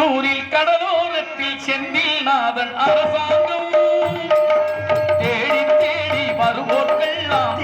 தூரில் கடலோரத்தில் செந்தில் நாதன் அரசாங்கம். தேடி தேடி வருவோர்கள் நாம்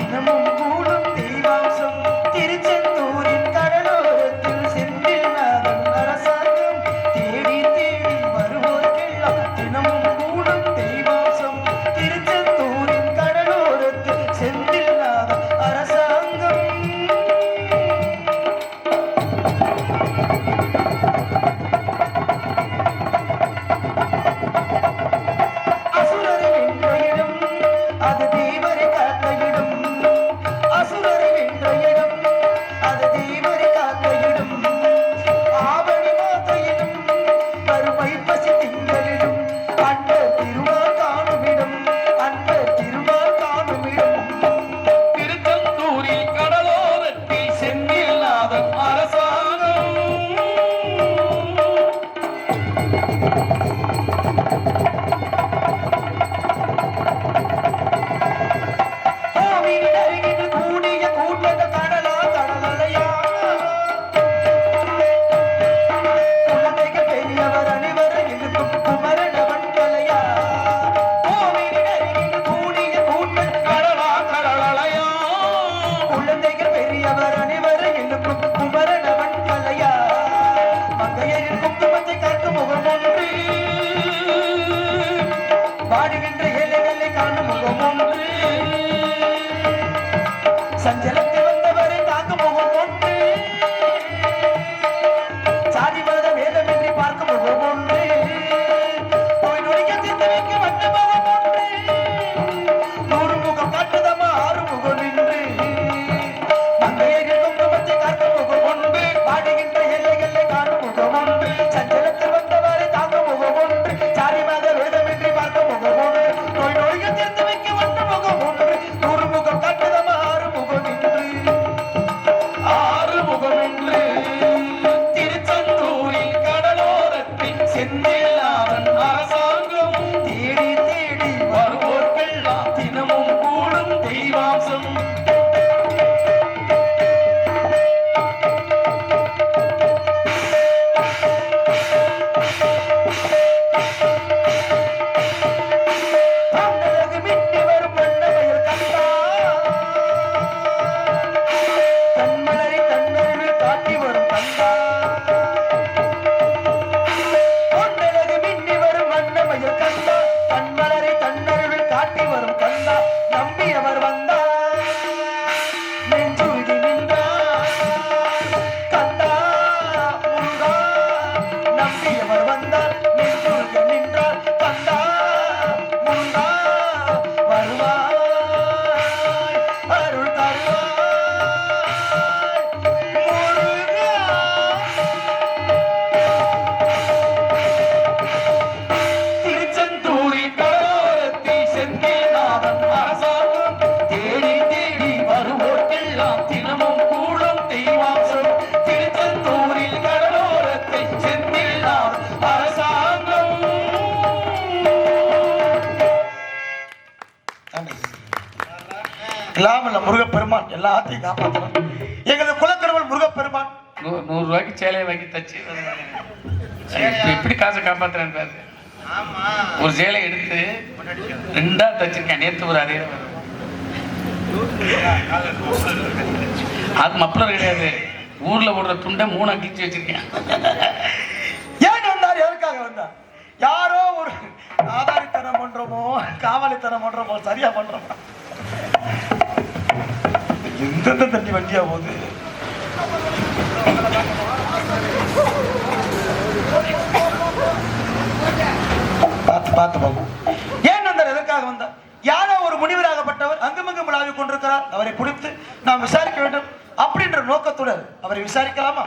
பெருமான் முருகப்பெருமான். நூறு ரூபாய்க்கு சேலையை வாங்கி தச்சு. எப்படி காசை காப்பாத்துறேன் ஒரு சேலை எடுத்து ரெண்டா தச்சிருக்கேன். நேத்து ஒரு அதே. அது மப்ளர் கிடையாது. ஊர்ல ஓடுற துண்டை மூணா கிச்சு வச்சிருக்கேன். ஏன் வந்தார்? எதுக்காக வந்தார்? யாரோ ஒரு ஆதாரித்தனம் பண்றோமோ காவலித்தனம் பண்றோமோ சரியா பண்றோமோ. எந்தெந்த தண்ணி வண்டியா போகுது? பார்த்து விழாவி கொண்டிருக்கிறார். அவரை பிடித்து நாம் விசாரிக்க வேண்டும் அப்படின்ற நோக்கத்துடன் அவரை விசாரிக்கலாமா?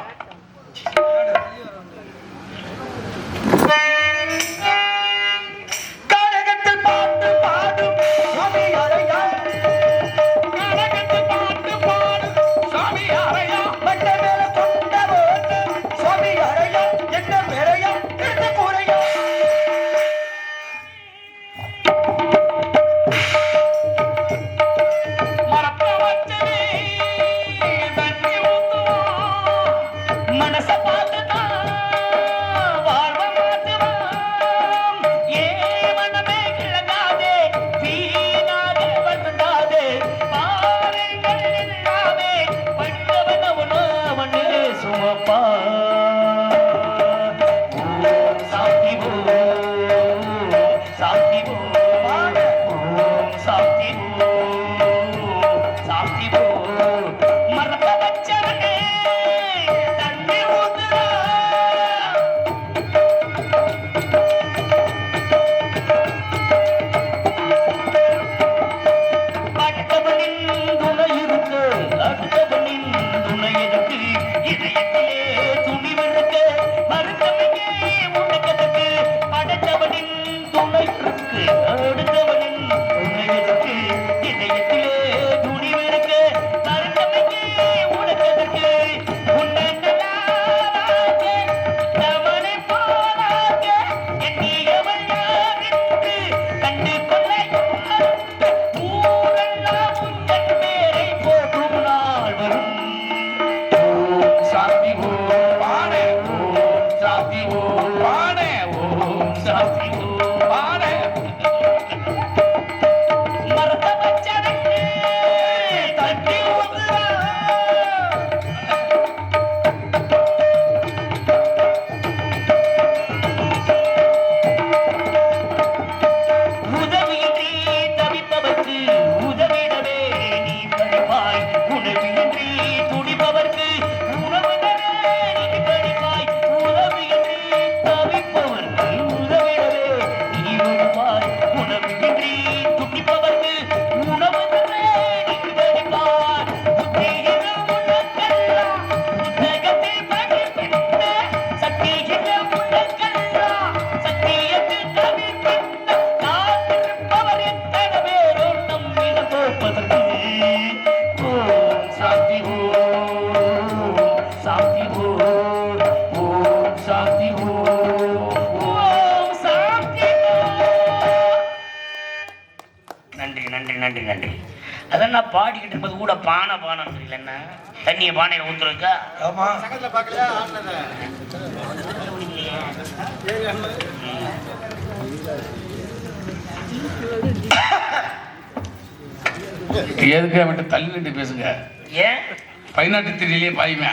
நான் பாடிக்கிட்டு இருப்பது கூட பானை பானம் தெரியலன்னா தண்ணியை பானையில ஊத்துறதுக்கா? ஆமா. எதுக்கு அவன்கிட்ட தள்ளி நின்று பேசுங்க? ஏன்? பதினாட்டு திரியிலே பாயுமே.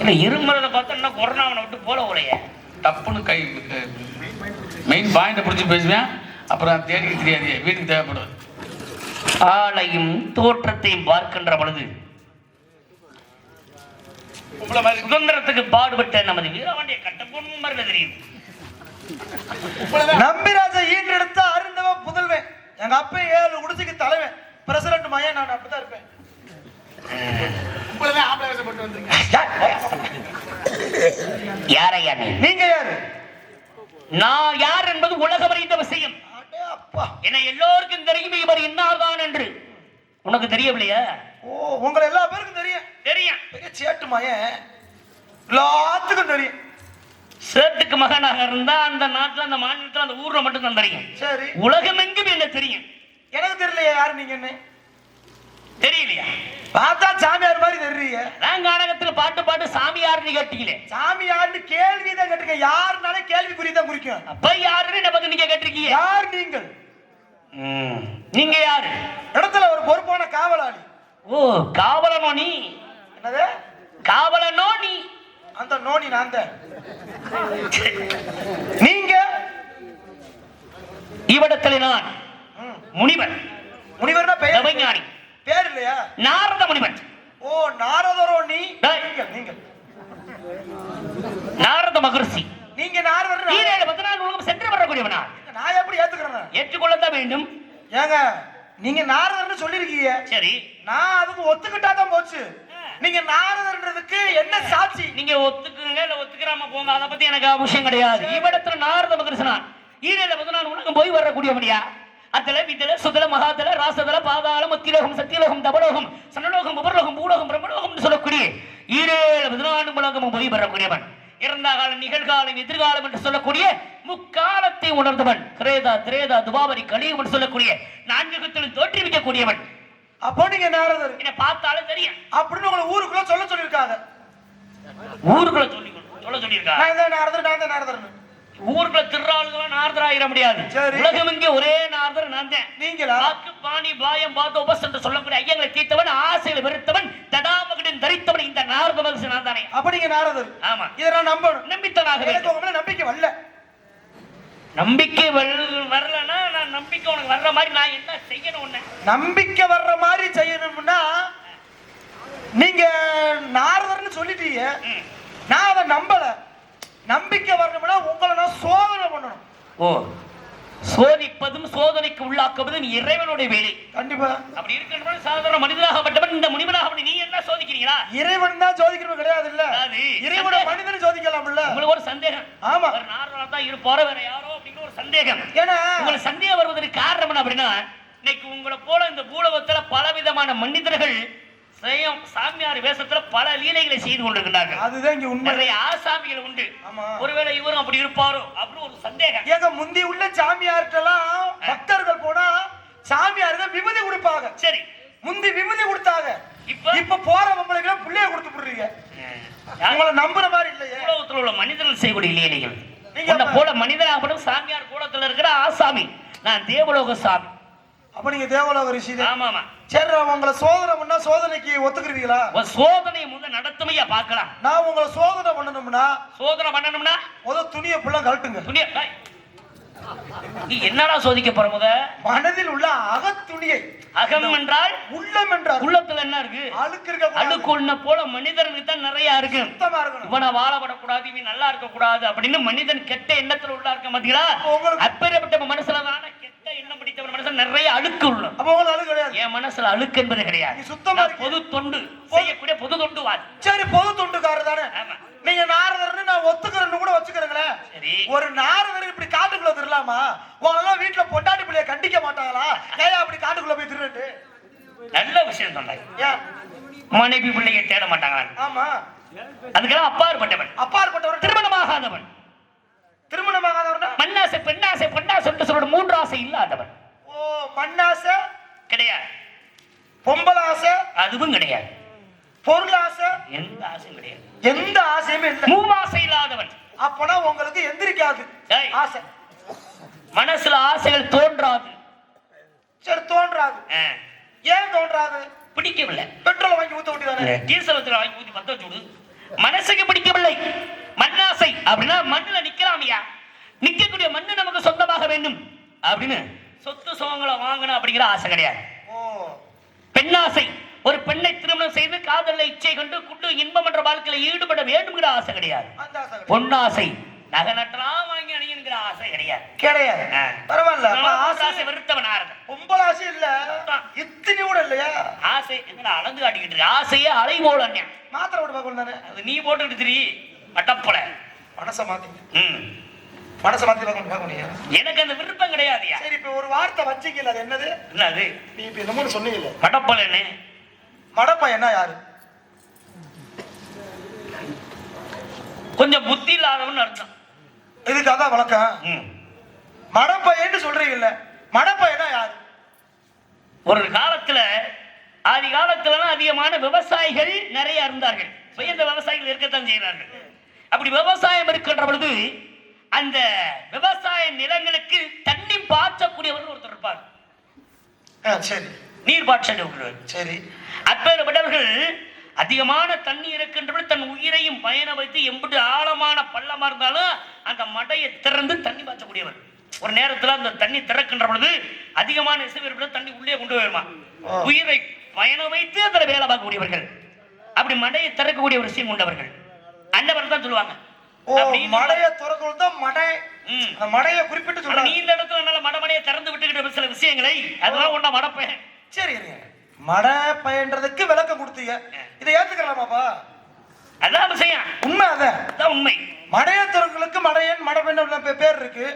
இல்ல இருமலத பார்த்தா கொரோனா அவனை விட்டு போல போலையே. டப்புன்னு கை மெயின் பாயிண்ட்டை பிடிச்சி பேசுவேன். அப்புறம் தேடிக்க தெரியாது. வீட்டுக்கு தேவைப்படும் ஆளையும் தோற்றத்தையும் பார்க்கின்ற பொழுது உங்களை மாதிரி சுதந்திரத்துக்கு பாடுபட்ட நமது வீரவாண்டிய கட்டப்பொண்ணு மாதிரி தெரியுது நம்பிராஜ ஈன்றெடுத்த அருந்தவ புதல்வன். எங்க அப்பா ஏழு குடிசைக்கு தலைவன். பிரசிடண்ட் மையன் நான் அப்படிதான் இருப்பேன். யாரையா நீ? நீங்க யாரு? நான் யார் என்பது உலகம் அறிந்த விஷயம். அப்பா. என எல்லோருக்கும் தெரியும் இவர் இன்னார்தான் என்று. உனக்கு தெரியவில்லையா? ஓ உங்களை எல்லா பேருக்கும் தெரியும். தெரியும். பெரிய சேட்டு மயன் எல்லாத்துக்கும் தெரியும். சேட்டுக்கு மகனாக இருந்தா அந்த நாட்டுல அந்த மாநிலத்துல அந்த ஊர்ல மட்டும் தான் தெரியும். சரி. உலகம் எங்கும் என்ன தெரியும்? எனக்கு தெரியலையே யாரு நீங்க என்ன? தெரியலையா? பார்த்தா சாமியார் மாதிரி தெரியுங்க அதான் கானகத்துல பாட்டு பாட்டு சாமியார்னு கேட்டீங்களே. சாமியார்னு கேள்வி தான் கேட்டுக்க யாருனாலே கேள்விக்குறி தான் குறிக்கும். அப்ப யாருன்னு நமக்கு நீங்க கேட்டிருக்கீங்க? யார் நீங்கள். நீங்க யாரு? இடத்துல ஒரு பொறுப்பான காவலாளி. ஓ காவலனோ நீ? என்னது? காவலனோ நீ? அந்த நோனி நான் தான். நீங்க? இவ்விடத்தில் நான் ம். முனிவன் முனிவர்னா பெயர் தவஞானி. பேர் இல்லையா? நாரத முனிவன் ஓ நாரதரோ நீ. நீங்கள் நீங்கள். நாரத மகர்ஷி. நீங்க நாரதர் ஈரேழு பதினாலு உலகம் சென்று வரக்கூடியவனா ஏற்றுக்கொள்ளத்தான் வேண்டும். ஏங்க நீங்க நாரதர்னு சொல்லிருக்கீங்க. சரி. நான் அதுக்கு ஒத்துக்கிட்டா தான் போச்சு நீங்க நாரதர்ன்றதுக்கு என்ன சாட்சி? நீங்க ஒத்துக்குங்க இல்ல ஒத்துக்கிறாம போங்க அதை பத்தி எனக்கு அவசியம் கிடையாது. இவ்விடத்துல நாரத மகர்ஷனான் ஈரேழு பதினாலு உலகம் போய் வரக்கூடியவனியா அத்தல வித்தல சுதல மகாதல ராசதல பாதாளம் மத்தியலோகம் சத்தியலோகம் தபலோகம் சனலோகம் உபர்லோகம் பூலோகம் பிரம்மலோகம் சொல்லக்கூடிய ஈரேழு பதினான்கு உலகமும் போய் வரக்கூடியவன். இறந்த காலம் நிகழ்காலம் எதிர்காலம் என்று சொல்லக்கூடிய முக்காலத்தை உணர்ந்தவன். கிரேதா திரேதா துபாவரி கலியுகம் என்று சொல்லக்கூடிய நான்கு தோற்றுவிக்கக்கூடியவன். அப்போ நீங்க நாரதர். என்ன பார்த்தாலும் தெரியும். அப்படின்னு உங்களை ஊருக்குள்ள சொல்ல சொல்லிருக்காங்க ஊருக்குள்ள சொல்லி சொல்ல சொல்லியிருக்கா? நான் தான் நாரதர் நான் தான் நாரதர்னு. ஊருக்குள்ள திருநாளுக்கெல்லாம் நாரதராயிர முடியாது. சரி. உலகம் இங்கே ஒரே நாரதர் நான் தான். நீங்களா? வாக்கு பாணி பாயம் உபஸ் என்று சொல்லக்கூடிய ஐயங்களை தீர்த்தவன் ஆசைகளை வெறுத்தவன் தடாமகடன் தரித்தவன் இந்த நாரத மகர்ஷி நான் தானே அப்ப நீங்க நாரதர். ஆமா. இதை நான் நம்பணும் நம்பித்தனாக எனக்கு உங்க மேல நம்பிக்கை வரல. நம்பிக்கை வர- வரலன்னா நான் நம்பிக்கை உனக்கு வர்ற மாதிரி நான் என்ன செய்யணும் உன்னை? நம்பிக்கை வர்ற மாதிரி செய்யணும்னா நீங்க நாரதர்னு சொல்லிட்டீங்க. நான் அதை நம்பல. நம்பிக்கை வரணும்னா உங்களை நான் சோதனை பண்ணணும். ஓ. சோதிப்பதும் சோதனைக்கு உள்ளாக்குவதும் இறைவனுடைய வேலை. கண்டிப்பா. அப்படி இருக்கின்ற சாதாரண மனிதனாகப்பட்டவன் இந்த முனிவனாக நீ என்ன சோதிக்கிறீங்களா? இறைவன் தான் சோதிக்கணும் கிடையாது இல்ல இறைவனை மனிதன் சோதிக்கலாம்ல. உங்களுக்கு ஒரு சந்தேகம். ஆமா. ஒரு நார்மலா தான் இருப்பாரோ வேற யாரோ அப்படிங்கிற ஒரு சந்தேகம். ஏன்னா? உங்களுக்கு சந்தேகம் வருவதற்கு காரணம் என்ன அப்படின்னா இன்னைக்கு உங்களை போல இந்த பூலகத்துல பலவிதமான மனிதர்கள் சாமியார் வேஷத்துல பல லீலைகளை செய்து கொண்டிருக்கிறார்கள் அதுதான் இங்க உண்மை. நிறைய ஆசாமிகள் உண்டு. ஒருவேளை இவரும் அப்படி இருப்பாரோ அப்படின்னு ஒரு சந்தேகம். ஏங்க முந்தி உள்ள சாமியார்ட்டெல்லாம் பக்தர்கள் போனா சாமியார்கள் விபதி கொடுப்பாங்க. சரி. முந்தி விபதி கொடுத்தாங்க. இப்ப? இப்ப போறவங்களுக்கு பிள்ளைய கொடுத்து விடுறீங்க. உங்களை நம்புற மாதிரி இல்லையே. உலகத்தில் உள்ள மனிதர்கள் செய்யக்கூடிய லீலைகள். நீங்க போல மனிதனாகப்படும் சாமியார் கூலத்துல இருக்கிற ஆசாமி. நான் தேவலோக சாமி. அப்ப நீங்க தேவலோக ரிஷி தான். ஆமா ஆமா சரி உங்களை சோதனை பண்ணா சோதனைக்கு ஒத்துக்குருவீங்களா ஒரு சோதனை முதல் நடத்துமையா பார்க்கலாம். நான் உங்களை சோதனை பண்ணணும்னா சோதனை பண்ணணும்னா? முத துணியை ஃபுல்லா கழட்டுங்க. துணிய. நீ என்னடா சோதிக்க போற முத? மனதில் உள்ள அகத்துணியை. அகம் என்றால்? உள்ளம் என்றார் உள்ளத்துல என்ன இருக்கு? அழுக்கு இருக்க கூடாது. அழுக்குள்ள போல மனிதனுக்கு தான் நிறைய இருக்கு. சுத்தமா இருக்கணும். இவனை வாழப்படக்கூடாது இவன் நல்லா இருக்க கூடாது அப்படின்னு மனிதன் கெட்ட எண்ணத்துல உள்ள இருக்க உங்களுக்கு- அப்பேற்பட்ட மனசுல தானே எண்ணம் பிடித்தவன் மனசுல நிறைய அழுக்கு உள்ள அப்ப உங்களுக்கு அழுக்கு கிடையாது. என் மனசுல அழுக்கு என்பது கிடையாது. நீ சுத்தமா? பொது தொண்டு செய்யக்கூடிய பொது தொண்டு வாது சரி பொது தொண்டுக்காரர் தானே. நீங்க நாரதர்னு நான் ஒத்துக்கிறேன்னு கூட வச்சுக்கிறேங்களேன். சரி. ஒரு நாரதர் இப்படி காட்டுக்குள்ள திருடலாமா உங்களெல்லாம் வீட்டுல பொண்டாட்டி பிள்ளைய கண்டிக்க மாட்டாங்களா? ஏன் அப்படி காட்டுக்குள்ள போய் திருட்டு நல்ல விஷயம் சொன்னாங்க மனைவி பிள்ளையை தேட மாட்டாங்களா? ஆமா. அதுக்கெல்லாம் அப்பாற்பட்டவன். அப்பாற்பட்டவர் திருமணமாகாதவன். திருமணமாகாதவர்னா மண்ணாசை பெண்ணாசை பொன்னாசை என்று சொல்ற மூன்று ஆசை இல்லாதவன். ஓ மண்ணாசை? கிடையாது. பொம்பளை ஆசை அதுவும் கிடையாது. பொருள் ஆசை எந்த ஆசையும் கிடையாது. எந்த ஆசையுமே இல்லை. மூவாசை இல்லாதவன். அப்பனா உங்களுக்கு எந்திரிக்காது. ஆசை. மனசுல ஆசைகள் தோன்றாது. சரி தோன்றாது. ஏன் தோன்றாது? பிடிக்கவில்லை. பெட்ரோல் வாங்கி ஊத்த வேண்டியதானே டீசல் வச்சு வாங்கி ஊத்தி பத்த வச்சு மனசுக்கு பிடிக்கவில்லை. மண்ணாசை அப்படின்னா மண்ணுல நிக்கலாமையா? நிக்கக்கூடிய மண்ணு நமக்கு சொந்தமாக வேண்டும். அப்படின்னு சொத்து சுகங்களை வாங்கணும் அப்படிங்கிற ஆசை கிடையாது. பெண்ணாசை. ஒரு பெண்ணை திருமணம் செய்து காதல இச்சை கண்டு குண்டு இன்பம் என்ற வாழ்க்கையில ஈடுபட வேண்டும்ங்கிற ஆசை கிடையாது. பொன்னாசை. நகை நட்டலாம் வாங்கி அணியணுங்கிற ஆசை கிடையாது. கிடையாது. பரவாயில்ல. ஆசை வெறுத்தவன் ஆரதன் பொம்பளை ஆசை இல்ல. இத்தனை கூட இல்லையா? ஆசை எங்கடா அளந்து காட்டிக்கிட்டு இருக்கு? ஆசையே அலை போல அண்ணன் மாத்திரை போட்டு பார்க்கணும் அது நீ போட்டுக்கிட்டு திரி. மட்டப்பல மனசை மாத்திங்க ம். மனசை மாத்தி எனக்கு அந்த விருப்பம் கிடையாதுயா? சரி இப்ப ஒரு வார்த்தை வச்சிக்கல அது என்னது? என்ன அது நீ இப்ப என்னமோ சொன்னீங்கல்ல மடப்பலன்னு மடப்பா என்ன யாரு? கொஞ்சம் புத்தி இல்லாதவன் அர்த்தம். இதுக்கு அதான் வழக்கம். மடப்பையன்னு சொல்றீங்கல்ல. மடப்பையனா யாரு? ஒரு காலத்துல ஆதி காலத்துலலாம் அதிகமான விவசாயிகள் நிறைய இருந்தார்கள். சுயந்த விவசாயிகள் இருக்கத்தான் செய்கிறார்கள். அப்படி விவசாயம் இருக்கின்ற பொழுது அந்த விவசாய நிலங்களுக்கு தண்ணி பாய்ச்சக்கூடியவர்கள் ஒருத்தர் இருப்பார். சரி. நீர் பாய்ச்சல் சரி. அப்பேற்பட்டவர்கள் அதிகமான தண்ணி இருக்கின்ற பொழுது தன் உயிரையும் பயண வைத்து எம்புட்டு ஆழமான பள்ளமா இருந்தாலும் அந்த மடையை திறந்து தண்ணி பாய்ச்சக்கூடியவர். ஒரு நேரத்துல அந்த தண்ணி திறக்கின்ற பொழுது அதிகமான இசை ஏற்பட்டு தண்ணி உள்ளே கொண்டு போயிருமா. உயிரை பயண வைத்து அதுல வேலை பார்க்கக்கூடியவர்கள். அப்படி மடையை திறக்கக்கூடிய ஒரு விஷயம் கொண்டவர்கள் அன்னவர் தான் சொல்லுவாங்க. மடைய துறக்கிறது தான் மடை. அந்த மடையை குறிப்பிட்டு நீ இந்த இடத்துல நல்ல மடமடையை திறந்து விட்டுக்கிட்ட சில விஷயங்களை அதெல்லாம் ஒண்ணா மடப்பேன். சரி மடை பயன்றதுக்கு விளக்கம் கொடுத்தீங்க. இதை ஏத்துக்கலாமாப்பா? அதான் விஷயம். உண்மை அதான் உண்மை. மடையத்தவர்களுக்கு மடையன் மடை பேர் இருக்கு.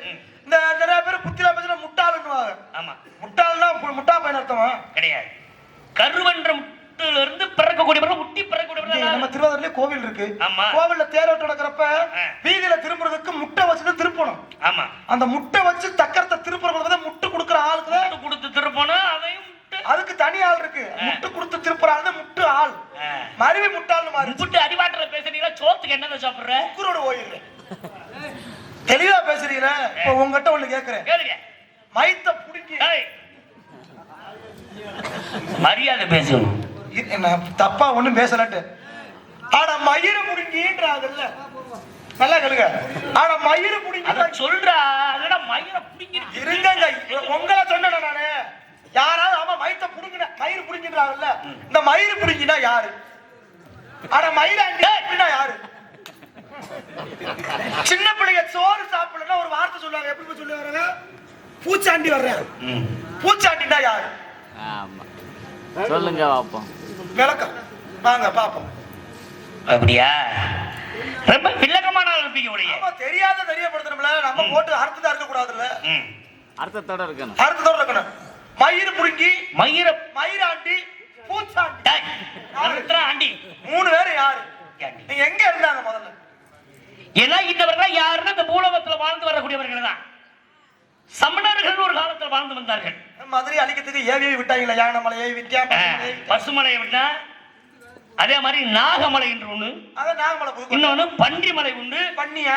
இந்த நிறைய பேர் புத்திரா பேசுற முட்டாளுன்னுவாங்க ஆமா. முட்டாள்னா முட்டா பையன் அர்த்தமா? கிடையாது. கருவன்ற முட்டில இருந்து பிறக்கக்கூடியவர்கள் முட்டி பிறக்கக்கூடியவர்கள் நம்ம திருவாரூர்லயே கோவில் இருக்கு. ஆமா. கோவில்ல தேரோட்டம் நடக்கிறப்ப. வீதியில திரும்புறதுக்கு முட்டை வச்சுட்டு திருப்பணும். ஆமா. அந்த முட்டை வச்சு தக்கரத்தை திருப்புற முட்டை கொடுக்குற ஆளுக்கு தான். கொடுத்து திருப்பணும் அதையும் முட்டு. அதுக்கு தனி ஆள் இருக்கு. முட்டு கொடுத்து திருப்புற ஆள் தான் முட்டு ஆள். மருவி முட்டாள்னு மாறி முட்டு அடிவாட்டில் பேசுறீங்களா? சோத்துக்கு என்னங்க சாப்பிடுற? குக்குரோட ஓயிரு தெளிவா பேசுறீங்க இப்ப உங்ககிட்ட ஒண்ணு கேக்குறேன். மைத்த புடிக்கி. மரியாதை பேசணும். என்ன தப்பா ஒண்ணும் பேசலட்டு ஆனா மயிறு முடுங்கின்றாங்கல்ல நல்லா கேளுங்க. ஆனா மயிறு முடுங்கி சொல்றா அதோட மயிரை பிடிங்கிருக்கு. இருங்கங்க. உங்களை சொன்னேன் நானு. யாராவது ஆமா மயித்த புடுங்கின மயிறு புடுங்கின்றாங்கல்ல. இந்த மயிறு புடுங்கினா யாரு? ஆனா மயிராண்டி அப்படின்னா யாரு? சின்ன பிள்ளைங்க சோறு சாப்பிடலன்னா ஒரு வார்த்தை சொல்லுவாங்க. எப்படி போய் சொல்லி வர்றாங்க பூச்சாண்டி வர்றேன் ம். பூச்சாண்டினா யாரு? ஆமா. சொல்லுங்க பாப்போம். விளக்கம். வாங்க பாப்போம் அப்படியா? ரொம்ப வில்லகமான ஆள் இருப்பீங்க உடைய தெரியாத தெரியப்படுத்தணும்ல நம்ம போட்டு அர்த்தத்தை இருக்க கூடாதுல்ல அர்த்தத்தோட இருக்கணும். அர்த்தத்தோட இருக்கணும் மயிர் புடுங்கி மயிர மயிராண்டி பூச்சாண்டி. ஆண்டி. மூணு பேர் யாரு? நீங்க எங்க இருந்தாங்க முதல்ல? ஏன்னா இந்த யாருன்னா இந்த பூலோகத்துல வாழ்ந்து வரக்கூடியவர்கள் தான் சமணர்கள் ஒரு காலத்துல வாழ்ந்து வந்தார்கள். மதுரை அழிக்கிறதுக்கு ஏவி விட்டாங்களா யானமலையை ஆ, பசுமலையை விட்டா அதே மாதிரி நாகமலை என்று ஒண்ணு நாகமலை இன்னொன்னு பன்றிமலை உண்டு. பண்ணியா.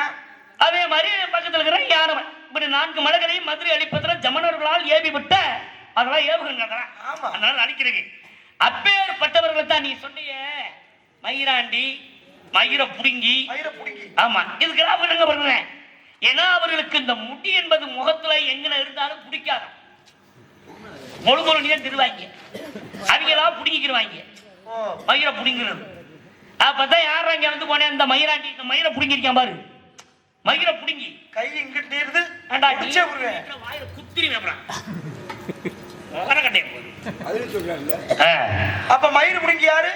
அதே மாதிரி பக்கத்துல இருக்கிற யானமலை இப்படி நான்கு மலைகளையும் மதுரை அழிப்பதுல ஜமனர்களால் ஏவி விட்ட அதெல்லாம் ஏவுகங்க. அதனால அழிக்கிறது அப்பேற்பட்டவர்களை தான் நீ சொன்னிய மயிராண்டி மயிர புடுங்கி மயிரை புடுங்கி ஆமா இதுக்கெல்லாம் விடுங்க வருவேன் ஏன்னா அவர்களுக்கு இந்த முடி என்பது முகத்துல எங்கன இருந்தாலும் பிடிக்காது. மொழு மொழியே திருவாங்க. அவங்களாம் பிடிங்கிக்கிடுவாங்க ஓ மயிரை பிடிங்கிறது. அப்பதான் யாரும் இங்க வந்து போனேன் இந்த மயிராண்டி இந்த மயிரை பிடிங்கிருக்கான் பாரு. மயிரை பிடுங்கி. கை இங்கிட்டு நீருது வாயில குத்திரி வைப்பறான் மரக்கட்டையை ஆ. அப்ப மயிர் புடுங்கி யாரு?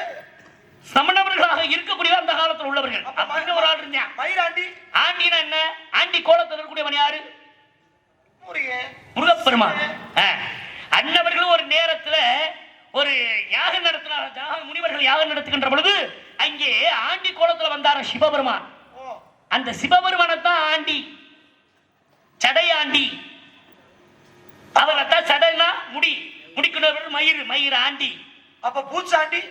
சமணவர்களாக இருக்கக்கூடிய அந்த காலத்துல உள்ளவர்கள். அப்ப அப்படி ஒரு ஆள் இருந்தான்? மயிராண்டி ஆண்டினா என்ன? ஆண்டி கோலத்தில் இருக்கக்கூடியவன் யாரு? முருகப்பெருமான். அன்னவர்கள் ஒரு நேரத்துல ஒரு யாகம் நடத்தினார். முனிவர்கள் யாகம் நடத்துகின்ற பொழுது அங்கே ஆண்டி கோலத்துல வந்தார சிவபெருமான். அந்த சிவபெருமானை தான் ஆண்டி. சடையாண்டி அவனைத்தான் சடைனா முடி. முடிக்கிறவர் மயிர் மயிர் ஆண்டி. அப்ப பூச்சாண்டி?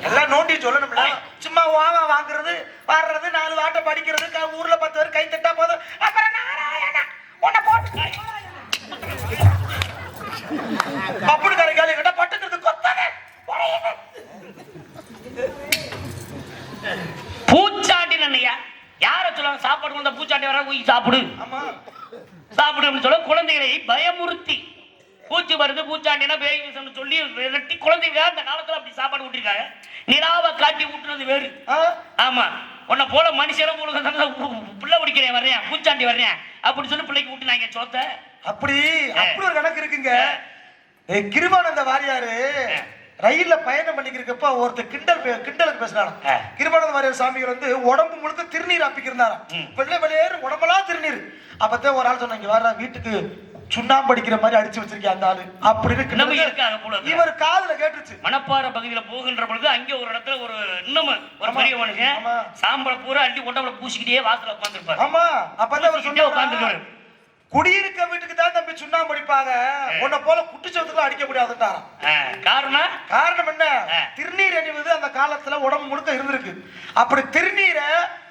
எல்லாம் நோண்டி சொல்லணும்ல. சும்மா வாங்க வாங்குறது வர்றது நாலு வாட்டை படிக்கிறது க- ஊர்ல பத்து பேர் கை தட்டா போதும் அப்புறம் நாராயணா உன்னை போட்டு பப்புடு கரை கேள்வி கேட்டா பட்டுக்கிறது கொத்தாங்க பூச்சாண்டி நன்னையா யார சொல்லுவாங்க சாப்பாடு கொண்ட பூச்சாண்டி வர போய் சாப்பிடு ஆமா சாப்பிடு அப்படின்னு சொல்ல குழந்தைகளை பயமுறுத்தி பூச்சி வருது பூச்சாண்டினா பேய் விஷம்னு சொல்லி விரட்டி குழந்தைங்க அந்த காலத்துல அப்படி சாப்பாடு ஊட்டிருக்காங்க. நிலாவை காட்டி ஊட்டுனது வேறு? ஆமா. உன்னை போல உங்களுக்கு பிள்ளை பிடிக்கிறேன் வர்றேன் பூச்சாண்டி வர்றேன் அப்படி சொல்லி பிள்ளைக்கு ஊட்டினாங்க சோத்த. அப்படி? அப்படி ஒரு கணக்கு இருக்குங்க. கிருபானந்த வாரியாரு ரயில்ல பயணம் பண்ணிக்கிறப்ப ஒருத்தர் கிண்டல் கிண்டலுக்கு ஆ. கிருபானந்த வாரியார் சாமிகள் வந்து உடம்பு முழுக்க திருநீர் அப்பிக்கிறாராம் ம். வெள்ளை வெளியேறு உடம்பெல்லாம் திருநீர். அப்பதான் ஒரு ஆள் சொன்னாங்க வர்ற வீட்டுக்கு சுண்ணாம்பு அடிக்கிற மாதிரி அடிச்சு வச்சிருக்கேன் அந்த ஆளு. போல இருக்கு. இவர் காதுல கேட்டுச்சு மணப்பாறை பகுதியில போகின்ற பொழுது அங்கே ஒரு இடத்துல ஒரு இன்னும் ஒரு. பெரிய மனுஷன். சாம்பலை பூரா அள்ளி உடம்புல பூசிக்கிட்டே வாசல உட்காந்துருப்பாரு ஆமா அப்பதான் அவர் சொன்னாரு? உட்காந்துருக்காரு குடியிருக்க வீட்டுக்கு தான் தம்பி சுண்ணாம்பு அடிப்பாங்க உன்னை போல குட்டிச்சவத்துக்குலாம் அடிக்க முடியாதுட்டாராம் காரணம்? காரணம் என்ன. திருநீர் அணிவது அந்த காலத்துல உடம்பு முழுக்க இருந்திருக்கு. அப்படி திருநீரை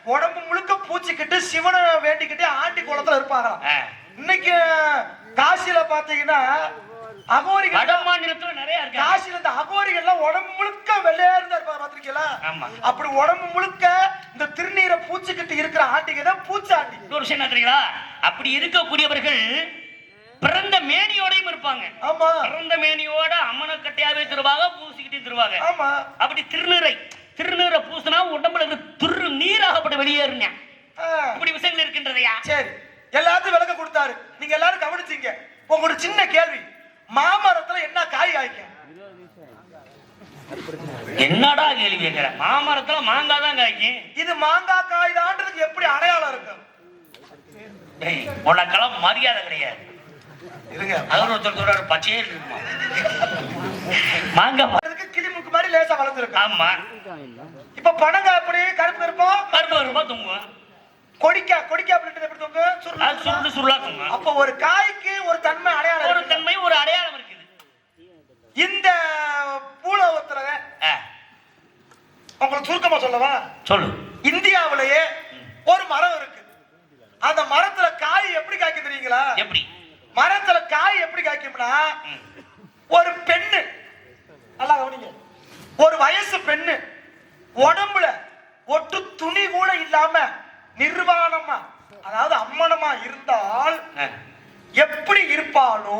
உடம்பு முழுக்க பூச்சிக்கிட்டு சிவனை வேண்டிக்கிட்டு ஆண்டி குளத்துல இருப்பாங்களாம். ஆ. இன்னைக்கு காசியில பாத்தீங்கன்னா அகோரிகள் வட மாநிலத்துல நிறைய இருக்கு காசியில இந்த அகோரிகள்லாம் உடம்பு முழுக்க இருப்பாங்க பாத்திருக்கீங்களா. அப்படி உடம்பு முழுக்க இந்த திருநீரை பூச்சிக்கிட்டு இருக்கிற ஆண்டிகை தான் பூச்சாண்டி. இன்னொரு விஷயம் தெரியுங்களா? அப்படி இருக்கக்கூடியவர்கள் பிறந்த மேனியோடையும் இருப்பாங்க. ஆமா. பிறந்த மேனியோட அம்மனக்கட்டையாவே திருவாங்க பூசிக்கிட்டே திருவாங்க. ஆமா. அப்படி திருநீரை திருநீரை பூசினா உடம்புல இருந்து துரு நீராகப்பட்டு வெளியேறுங்க. ஆ. இப்படி விஷயங்கள் இருக்கின்றதையா? சரி. எல்லாத்தையும் விளக்க கொடுத்தாரு. நீங்க எல்லாரும் கவனிச்சீங்க. உங்களோட சின்ன கேள்வி. மாமரத்துல என்ன காய் காய்க்கும்? என்னடா கேள்வி கேட்கிற மாமரத்துல மாங்காய் தான் காய்க்கும். இது மாங்காய் காய் தான்றதுக்கு எப்படி அடையாளம் இருக்கும் டேய், உனக்கெல்லாம் மரியாதை கிடையாது. இருங்க. அவர் ஒருத்தர் சொல்றாரு பச்சையே இருக்குமா மாங்காய் ம- அதுக்கு கிளிமுக்கு மாதிரி லேசா வளர்ந்துருக்கு. ஆமா. இப்ப பனங்காய் எப்படி? கருப்பு கருப்போம் கருப்பு கருப்பா தூங்குவோம் கொடிக்கா கொடிக்கா அப்படின்றது எப்படி தொங்கு? சுருண்டு சுருளா தூங்குவோம் அப்ப ஒரு காய்க்கு ஒரு தன்மை அடையாளம் ஒரு. தன்மை ஒரு அடையாளம் இருக்குது. இந்த பூலோகத்துல உங்களுக்கு சுருக்கமா சொல்லவா? சொல்லு. இந்தியாவிலேயே ஒரு மரம் இருக்கு. அந்த மரத்துல காய் எப்படி காய்க்கும் தெரியுங்களா? எப்படி? மரத்துல காய் எப்படி காய்க்கும்னா. ஒரு பெண்ணு. நல்லா கவனிங்க. ஒரு வயசு பெண்ணு. உடம்புல ஒட்டு துணி கூட இல்லாம நிர்வாணமா? அதாவது அம்மனமா இருந்தால். எப்படி இருப்பாளோ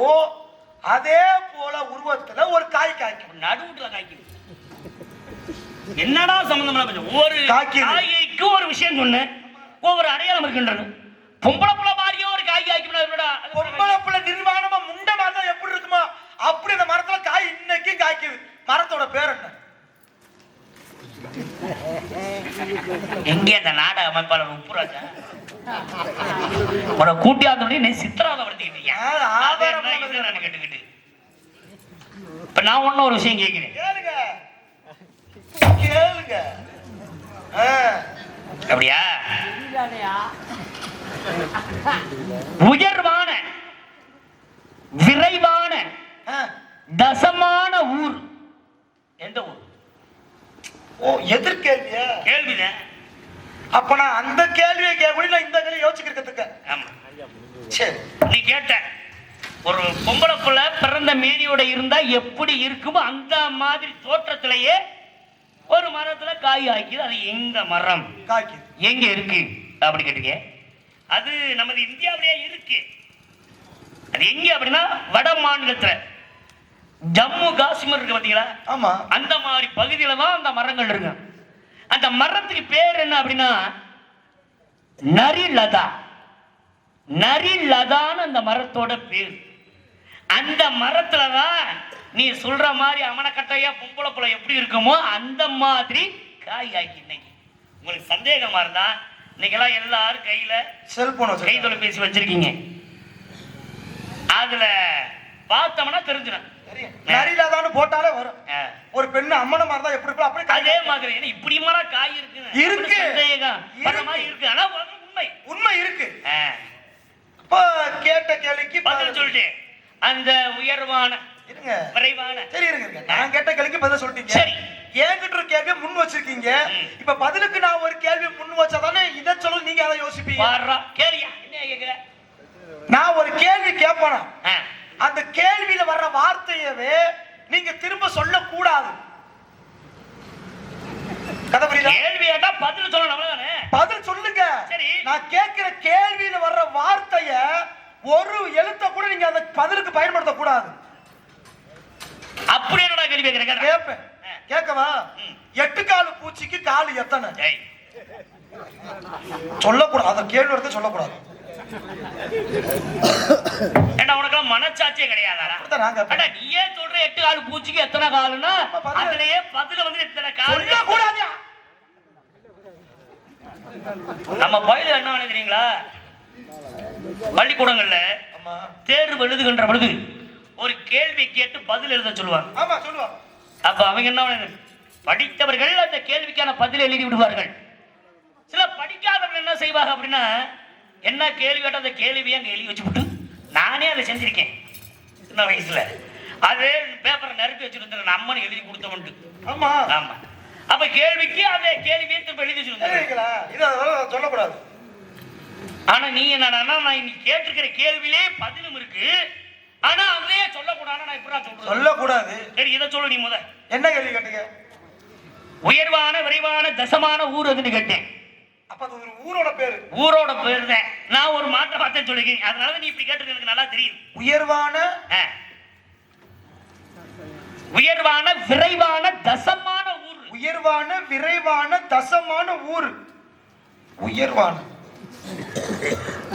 அதே போல உருவத்துல ஒரு காய் காய்க்கும். நடுவுல காய்க்குது. என்னடா சம்பந்தம் காய்க்குது. காய்க்கு ஒரு விஷயம் சொன்னேன். ஒவ்வொரு அடையாளம் இருக்கின்றது பொம்பளை புள்ள மாதிரியே ஒரு காய் காய்க்கும்டா பொம்பளை பிள்ளை நிர்வாணமா முண்டமா இருந்தா எப்படி இருக்குமா அப்படி அந்த மரத்துல காய் இன்னைக்கும் காய்க்குது. மரத்தோட பேர் என்ன? எங்கே அந்த நாடக அமைப்பாளர் உப்புராஜா உன கூட்டியாந்தோடனே நீ சித்திராவதப்படுத்திக்கிட்டீங்க ஆ, ஆதாரம் அது என்ன உள்ளது. இது நான் கேட்டுக்கிட்டு. இப்ப நான் ஒன்னும் ஒரு விஷயம் கேட்கிறேன் கேளுங்க. கேளுங்க. ஆ, அப்படியா? உயர்வான விரைவான ஆ. தசமான ஊர். எந்த ஊர்? எதிர்கேள்வியா கேள்விதான் அப்ப நான் அந்த கேள்வியை கேட்கணும் நான் இந்த கேள்வி யோசிக்கிறதுக்கு. ஆமா. சரி. நீ கேட்ட ஒரு பொம்பளை புள்ள பிறந்த மேனியோட இருந்தா எப்படி இருக்குமோ அந்த மாதிரி தோற்றத்திலேயே ஒரு மரத்துல காய் ஆக்கிது அது எங்க மரம்? காக்கி எங்க இருக்கு? அப்படி கேட்டீங்க அது நமது இந்தியாவிலேயே இருக்கு. அது எங்க அப்படின்னா வட மாநிலத்துல. ஜம்மு காஷ்மீர் இருக்கு பாத்தீங்களா? ஆமா. அந்த மாதிரி பகுதியில தான் அந்த மரங்கள் இருக்கு. அந்த மரத்துக்கு பேர் என்ன அப்படின்னா நரி லதா. நரி லதான்னு அந்த மரத்தோட பேர். அந்த மரத்துல தான் நீ சொல்ற மாதிரி அமனக்கட்டையா பொம்பளை புள்ள எப்படி இருக்குமோ அந்த மாதிரி காய் ஆக்கி இன்னைக்கு. உங்களுக்கு சந்தேகமா இருந்தா இன்னைக்கெல்லாம் எல்லாரும் கையில செல்போன் கை தொலைபேசி வச்சிருக்கீங்க. அதுல பார்த்தோம்னா தெரிஞ்சிடும் நரிலாதான்னு போட்டாலே வரும். ஒரு பெண்ணு அம்மன மாதிரி தான் எப்படி இருக்கோ அப்படி அதே மாதிரி. காய் இருக்கு. இருக்கு. வர்ற மாதிரி இருக்கு. ஆனா உண்மை. உண்மை இருக்கு. இப்ப கேட்ட கேள்விக்கு பதில் சொல்லிட்டேன். அந்த உயர்வான இருங்க. விரைவான. சரி இருங்க. நான் கேட்ட கேள்விக்கு பதில் சொல்லிட்டீங்க. சரி. என்கிட்ட கேள்வி முன் வச்சிருக்கீங்க. இப்ப பதிலுக்கு நான் ஒரு கேள்வி முன் வச்சாதானே இதை சொல்ல நீங்க அதை யோசிப்பீங்க. கேளியா? என்ன கேக்குற? நான் ஒரு கேள்வி கேட்பேனா அந்த கேள்வியில வர்ற வார்த்தையவே நீங்க திரும்ப சொல்லக்கூடாது. கதை புரியுதா? கேள்வி கேட்டா பதில் சொல்லணும் பதில் சொல்லுங்க. சரி. நான் கேட்கிற கேள்வியில வர்ற வார்த்தைய ஒரு எழுத்த கூட நீங்க அந்த பதிலுக்கு பயன்படுத்த கூடாது அப்படி என்னடா கேள்வி கேக்குற? கேட்பேன் கேட்கவா. எட்டு காலு பூச்சிக்கு காலு எத்தனை? சொல்லக்கூடாது அந்த கேள்வி எடுத்து சொல்லக்கூடாது. மனச்சாட்சியே கிடையாதாடா? நீயே சொல்ற எட்டு கால் பூச்சிக்கு எத்தனை காலுன்னா. அதுலயே பதில வந்து எத்தனை கால்? சொல்லக்கூடாது. நம்ம பயில என்ன நினைக்கிறீங்களா பள்ளிக்கூடங்கள்ல தேர்வு எழுதுகின்ற பொழுது ஒரு கேள்வி கேட்டு பதில் எழுத சொல்லுவாங்க. அப்ப அவங்க என்ன? படித்தவர்கள் அந்த கேள்விக்கான பதில் எழுதி விடுவார்கள். சில படிக்காதவர்கள் என்ன செய்வாங்க அப்படின்னா என்ன கேள்வி கேட்ட அந்த கேள்வியை அங்க எழுதி வச்சுவிட்டு நானே அதை செஞ்சிருக்கேன். சின்ன வயசுல. அது பேப்பரை நிரப்பி வச்சிருந்தேன். அம்மன் எழுதி கொடுத்தவன்ட்டு ஆமா. ஆமா. அப்ப கேள்விக்கு அந்த கேள்வியை திரும்ப எழுதி வச்சிருந்தேன். சொல்லக்கூடாது. ஆனா நீ என்னடான்னா நான் இன்னைக்கு கேட்டிருக்கிற கேள்வியிலே பதிலும் இருக்கு. ஆனா அதையே சொல்லக்கூடாது நான் இப்படி சொல்றேன். சொல்லக்கூடாது. சரி இதை சொல்லு நீ முத. என்ன கேள்வி கேட்டீங்க? உயர்வான விரைவான தசமான ஊர் எதுன்னு கேட்டேன். அது ஊரோட பேரு. ஊரோட பேர் தான் நான் ஒரு மாற்ற வார்த்தை சொல்லிருக்கேன் அதனால நீ இப்படி எனக்கு நல்லா தெரியும். உயர்வான. உயர்வான விரைவான தசமான ஊர். உயர்வான விரைவான தசமான ஊர். உயர்வான.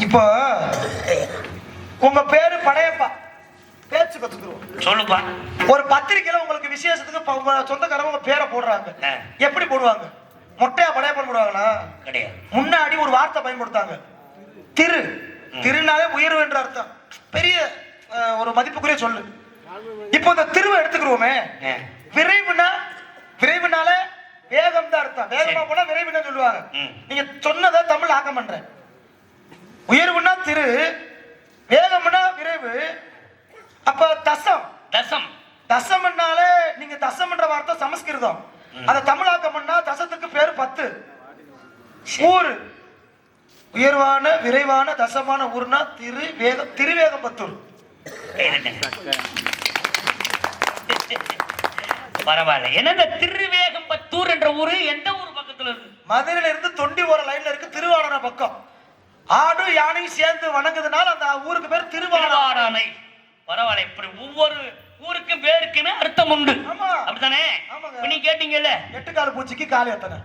இப்போ உங்க பேரு படையப்பா. பேச்சு கத்துக்குருவோம். சொல்லுப்பா. ஒரு பத்திரிக்கையில உங்களுக்கு விசேஷத்துக்கு உங்க பேரை போடுறாங்க. எப்படி போடுவாங்க? மொட்டையா படையப்பா போடுவாங்களா கிடையாது. முன்னாடி ஒரு வார்த்தை பயன்படுத்தாங்க. திரு. திருனாலே உயர்வு என்ற அர்த்தம். பெரிய ஒரு மதிப்புக்குரிய சொல்லு. இப்போ இந்த திருவை எடுத்துக்கிறோமே. விரைவுனா விரைவுனால வேகம் தான் அர்த்தம். வேகமா. போனா விரைவுன்னு சொல்லுவாங்க. நீங்க சொன்னதை தமிழ் ஆக்கம் பண்றேன். உயர்வுனா திரு வேகம்னா விரைவு அப்ப தசம். தசம். தசம்னாலே நீங்க தசம்ன்ற வார்த்தை சமஸ்கிருதம். அதை தமிழாக்கம் பண்ணா பேரு பத்து. ஊரு உயர்வான விரைவான தசமான ஊர்னா திரு வேக திருவேகம்பத்தூர் பரவாயில்ல. என்ன திருவேகம்பத்தூர் என்ற ஊரு எந்த ஊர் பக்கத்துல இருக்கு? மதுரையில இருந்து தொண்டி போற லைன்ல இருக்கு திருவாரண பக்கம். ஆடு யானையும் சேர்ந்து வணங்குதுனால அந்த ஊருக்கு பேர் திருவாடானை. பரவாயில்ல. இப்படி ஒவ்வொரு ஊருக்கும் பேருக்குன்னு அர்த்தம் உண்டு. ஆமா. அப்படித்தானே? நீ கேட்டீங்கல்ல? எட்டு கால் பூச்சிக்கு காலி எத்தனை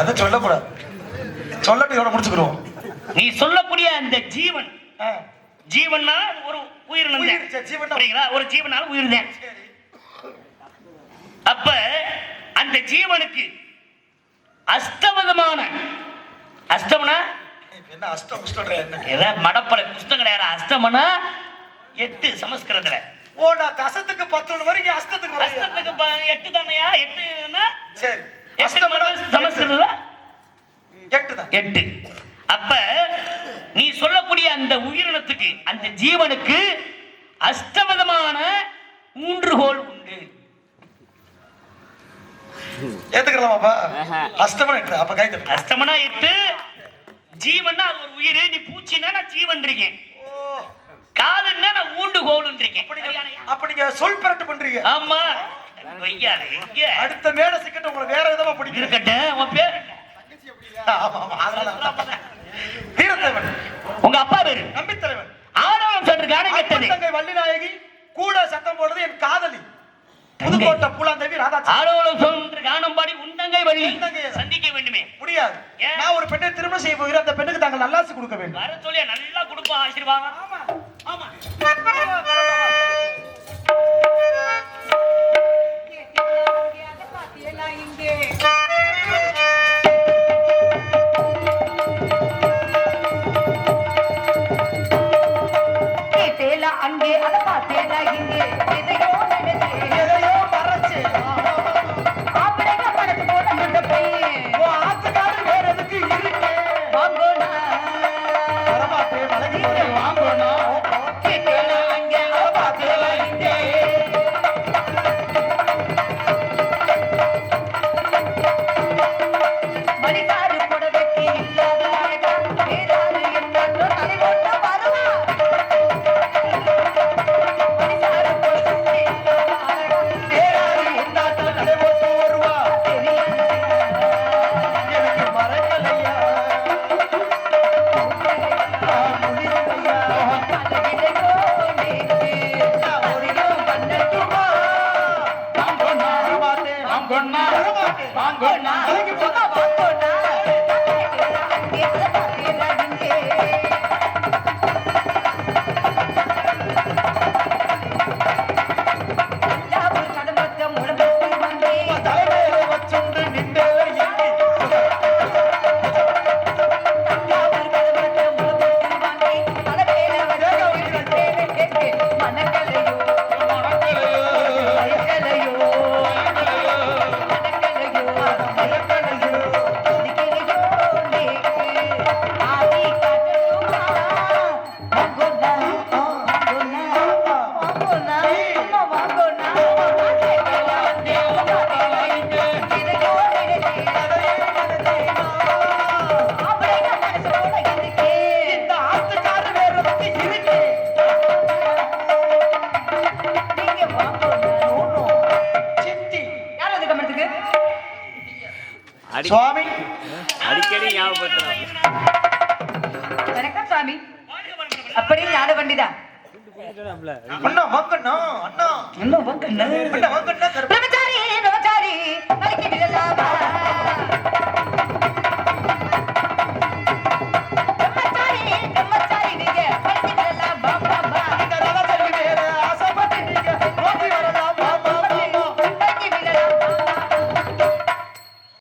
அது சொல்லக்கூடாது. சொல்லட்டு இதோட முடிச்சுக்கிறோம் நீ சொல்லக்கூடிய அந்த ஜீவன் ஜீவன்னா ஒரு உயிரினம் ஒரு ஜீவனால உயிர் தான் சரி அப்ப அந்த ஜீவனுக்கு அஷ்டவிதமான அஷ்டமனா? என்ன அஷ்டம் குஷ்டம் என்ன? ஏதாவது மடப்பல புஸ்தகம் கிடையாது அஷ்டமனா? எட்டு சமஸ்கிருதத்துல. ஓ நான் தசத்துக்கு பத்து வரைக்கும் அஷ்டத்துக்கு ப- எட்டு தானையா? எட்டுன்னா? சரி. சமஸ்கிருதத்துல எட்டு தான். எட்டு. அப்ப நீ சொல்லக்கூடிய அந்த உயிரினத்துக்கு அந்த ஜீவனுக்கு அஷ்டவிதமான ஊன்றுகோல் உண்டு. ஏத்துக்கலாமாப்பா. அஷ்டமனா எட்டு அப்ப கை தட்டு. அஷ்டமனா எட்டு ஜீவன்னா அது ஒரு உயிர். நீ பூச்சின்னா நான் ஜீவன் இருக்கேன் ஓ. காதுன்னா நான் ஊண்டுகோல் இருக்கேன் அப்ப நீங்க சொல் பெரட்டு பண்றீங்க. ஆமா. அடுத்த மேடை சிக்கட்டு உங்களுக்கு வேற விதமா பிடிக்கும். இருக்கட்டும் உன் பேர் வீரத்தேவன் உங்க அப்பா பேரு? நம்பித்தலைவன் காண கெட்டது. தங்கை வள்ளிநாயகி கூட சத்தம் போடுறது என் காதலி. புதுக்கோட்டை பூலாந்தேவி ராதாச்சி. ஆணவம் சொன்று காணம்பாடி உண்டங்கை வழி. சந்திக்க வேண்டுமே. முடியாது? நான் ஒரு பெண்ணை திருமணம் செய்ய போகிறேன். அந்த பெண்ணுக்கு தாங்கள் நல்லாசி கொடுக்க வேண்டும். வர சொல்லி நல்லா கொடுப்போம் ஆசீர்வாதம். ஆமா. ஆமா.